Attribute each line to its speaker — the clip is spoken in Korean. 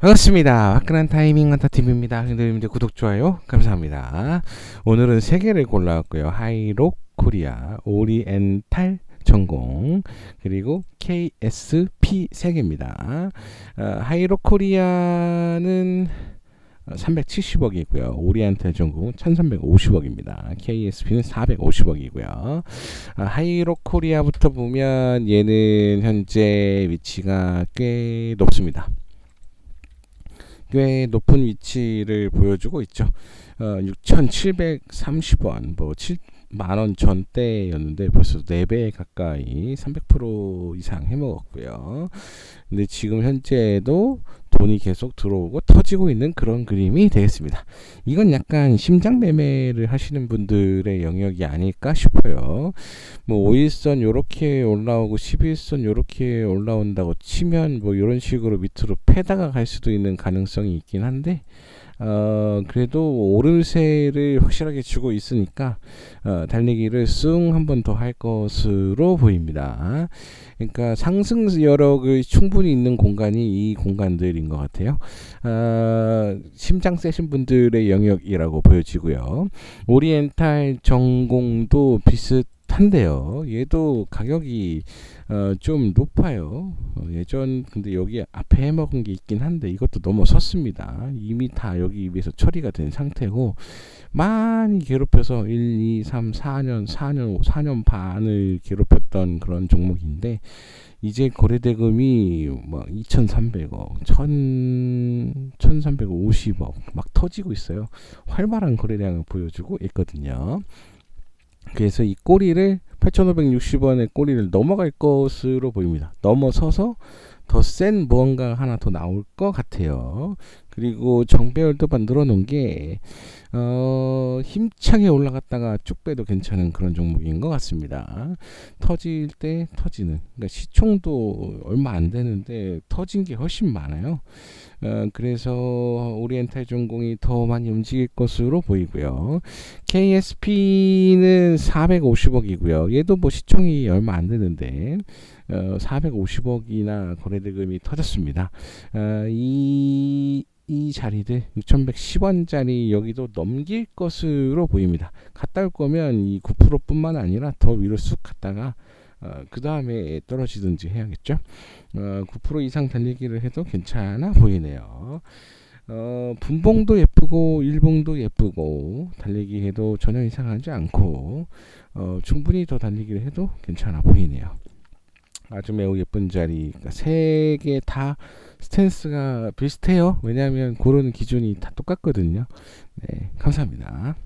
Speaker 1: 반갑습니다. 화끈한 타이밍 한타TV입니다. 형님들 구독, 좋아요 감사합니다. 오늘은 세 개를 골라왔고요. 하이록 코리아, 오리엔탈 전공, 그리고 KSP 세 개입니다. 어, 하이록 코리아는 370억이고요. 오리엔탈 전공 1350억입니다. KSP는 450억이고요. 아, 하이록 코리아부터 보면 얘는 현재 위치가 꽤 높습니다. 꽤 높은 위치를 보여주고 있죠. 어, 6,730원, 뭐 7 만 원 전대였는데 벌써 4배 가까이 300% 이상 해먹었고요. 근데 지금 현재도 돈이 계속 들어오고 터지고 있는 그런 그림이 되겠습니다. 이건 약간 심장 매매를 하시는 분들의 영역이 아닐까 싶어요. 뭐 5일선 요렇게 올라오고 11선 요렇게 올라온다고 치면 뭐 이런 식으로 밑으로 패다가 갈 수도 있는 가능성이 있긴 한데 어, 그래도 오름세를 확실하게 주고 있으니까 어, 달리기를 쑥 한 번 더 할 것으로 보입니다. 그러니까 상승 여력이 충분히 있는 공간이 이 공간들인 것 같아요. 어, 심장 세신 분들의 영역이라고 보여지고요. 오리엔탈 전공도 비슷 한데요. 얘도 가격이 어, 좀 높아요. 어, 예전 근데 여기 앞에 해먹은 게 있긴 한데 이것도 넘어섰습니다. 이미 다 여기 위에서 처리가 된 상태고 많이 괴롭혀서 1, 2, 3, 4년, 4년, 4년 반을 괴롭혔던 그런 종목인데 이제 거래 대금이 뭐 2,300억, 1,000, 1,350억 막 터지고 있어요. 활발한 거래량을 보여주고 있거든요. 그래서 이 꼬리를 8,560원의 꼬리를 넘어갈 것으로 보입니다. 넘어서서 더 센 무언가 하나 더 나올 것 같아요. 그리고 정배열도만 늘어놓은 게 어, 힘차게 올라갔다가 쭉 빼도 괜찮은 그런 종목인 것 같습니다. 터질 때 터지는 그러니까 시총도 얼마 안 되는데 터진 게 훨씬 많아요. 어, 그래서 오리엔탈 전공이 더 많이 움직일 것으로 보이고요. KSP는 450억이고요. 얘도 뭐 시총이 얼마 안 되는데 어, 450억이나 거래대금이 터졌습니다. 어, 이, 이 자리들 6,110원짜리 여기도 넘길 것으로 보입니다. 갔다 올 거면 이 9%뿐만 아니라 더 위로 쑥 갔다가 어, 그 다음에 떨어지든지 해야겠죠. 어, 9% 이상 달리기를 해도 괜찮아 보이네요. 어, 분봉도 예쁘고 일봉도 예쁘고 달리기 해도 전혀 이상하지 않고 어, 충분히 더 달리기를 해도 괜찮아 보이네요. 아주 매우 예쁜 자리. 그러니까 세개 다 스탠스가 비슷해요. 왜냐하면 고르는 기준이 다 똑같거든요. 네, 감사합니다.